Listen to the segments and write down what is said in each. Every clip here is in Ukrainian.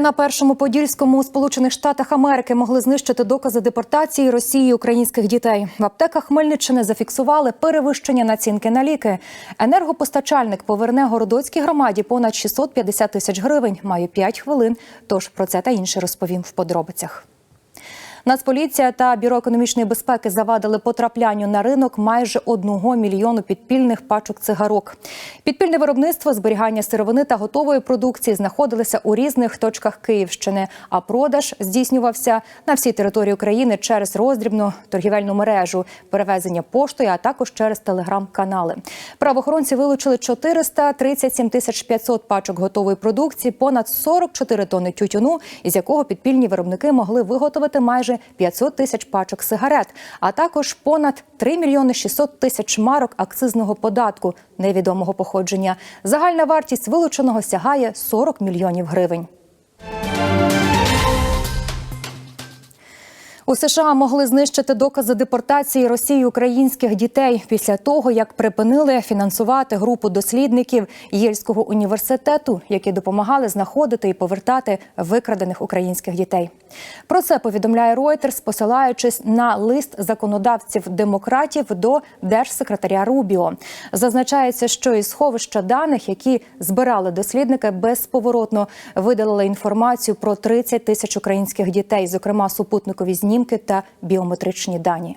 На першому подільському у Сполучених Штатах Америки могли знищити докази депортації Росії українських дітей. В аптеках Хмельниччини зафіксували перевищення націнки на ліки. Енергопостачальник поверне городоцькій громаді понад 650 тисяч гривень. Маю 5 хвилин. Тож про це та інше розповім в подробицях. Нацполіція та бюро економічної безпеки завадили потраплянню на ринок майже одного мільйону підпільних пачок цигарок. Підпільне виробництво, зберігання сировини та готової продукції знаходилися у різних точках Київщини. А продаж здійснювався на всій території України через роздрібну торгівельну мережу, перевезення поштою, а також через телеграм-канали. Правоохоронці вилучили 437 тисяч 500 пачок готової продукції, понад 44 тонни тютюну, із якого підпільні виробники могли виготовити майже 500 тисяч пачок сигарет, а також понад 3 мільйони 600 тисяч марок акцизного податку невідомого походження. Загальна вартість вилученого сягає 40 мільйонів гривень. У США могли знищити докази депортації Росії українських дітей після того, як припинили фінансувати групу дослідників Єльського університету, які допомагали знаходити і повертати викрадених українських дітей. Про це повідомляє Reuters, посилаючись на лист законодавців демократів до держсекретаря Рубіо. Зазначається, що із сховища даних, які збирали дослідники, безповоротно видалили інформацію про 30 тисяч українських дітей, зокрема супутникові знімки та біометричні дані.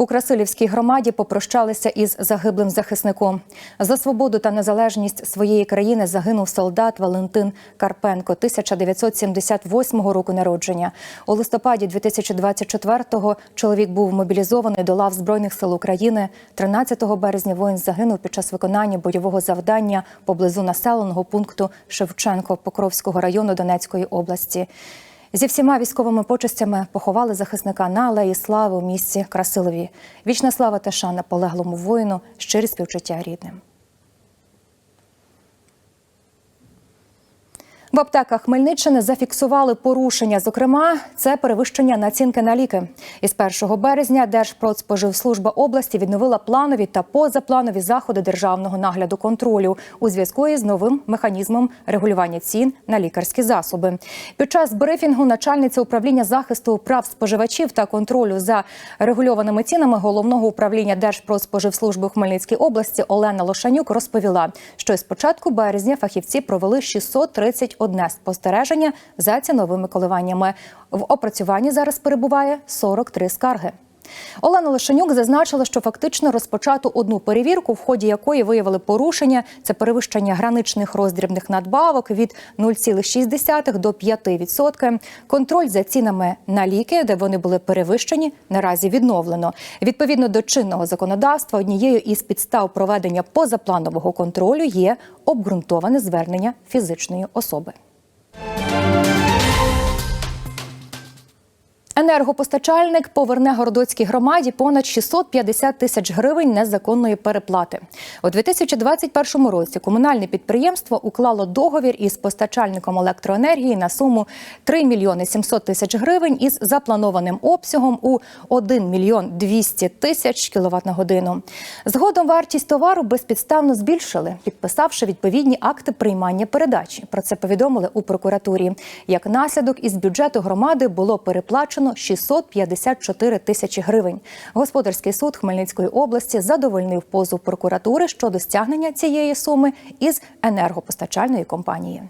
У Красилівській громаді попрощалися із загиблим захисником. За свободу та незалежність своєї країни загинув солдат Валентин Карпенко 1978 року народження. У листопаді 2024-го чоловік був мобілізований до лав Збройних сил України. 13 березня воїн загинув під час виконання бойового завдання поблизу населеного пункту Шевченко Покровського району Донецької області. Зі всіма військовими почестями поховали захисника на алеї слави у місті Красилові. Вічна слава та шана полеглому воїну, щирі співчуття рідним. В аптеках Хмельниччини зафіксували порушення. Зокрема, це перевищення націнки на ліки. Із 1 березня Держпродспоживслужба області відновила планові та позапланові заходи державного нагляду контролю у зв'язку із новим механізмом регулювання цін на лікарські засоби. Під час брифінгу начальниця управління захисту прав споживачів та контролю за регульованими цінами головного управління Держпродспоживслужби у Хмельницькій області Олена Лошанюк розповіла, що з початку березня фахівці провели 630 одне спостереження за ціновими коливаннями. В опрацюванні зараз перебуває 43 скарги. Олена Лишенюк зазначила, що фактично розпочато одну перевірку, в ході якої виявили порушення це перевищення граничних роздрібних надбавок від 0,6 до 5%. Контроль за цінами на ліки, де вони були перевищені, наразі відновлено. Відповідно до чинного законодавства, однією із підстав проведення позапланового контролю є обґрунтоване звернення фізичної особи. Енергопостачальник поверне городоцькій громаді понад 650 тисяч гривень незаконної переплати. У 2021 році комунальне підприємство уклало договір із постачальником електроенергії на суму 3 мільйони 700 тисяч гривень із запланованим обсягом у 1 мільйон 200 тисяч кіловат на годину. Згодом вартість товару безпідставно збільшили, підписавши відповідні акти приймання передачі. Про це повідомили у прокуратурі. Як наслідок із бюджету громади було переплачено 654 тисячі гривень. Господарський суд Хмельницької області задовольнив позов прокуратури щодо стягнення цієї суми із енергопостачальної компанії.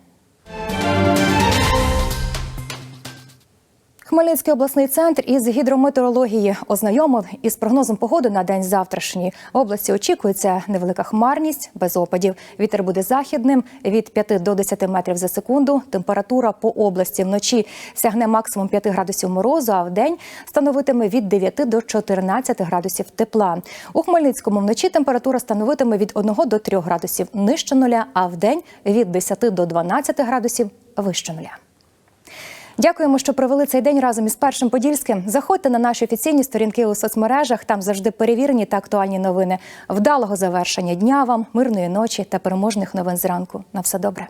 Хмельницький обласний центр із гідрометеорології ознайомив із прогнозом погоди на день завтрашній. В області очікується невелика хмарність без опадів. Вітер буде західним від 5 до 10 метрів за секунду. Температура по області вночі сягне максимум 5 градусів морозу, а в день становитиме від 9 до 14 градусів тепла. У Хмельницькому вночі температура становитиме від 1 до 3 градусів нижче нуля, а в день від 10 до 12 градусів вище нуля. Дякуємо, що провели цей день разом із першим подільським. Заходьте на наші офіційні сторінки у соцмережах. Там завжди перевірені та актуальні новини. Вдалого завершення дня вам, мирної ночі та переможних новин зранку. На все добре.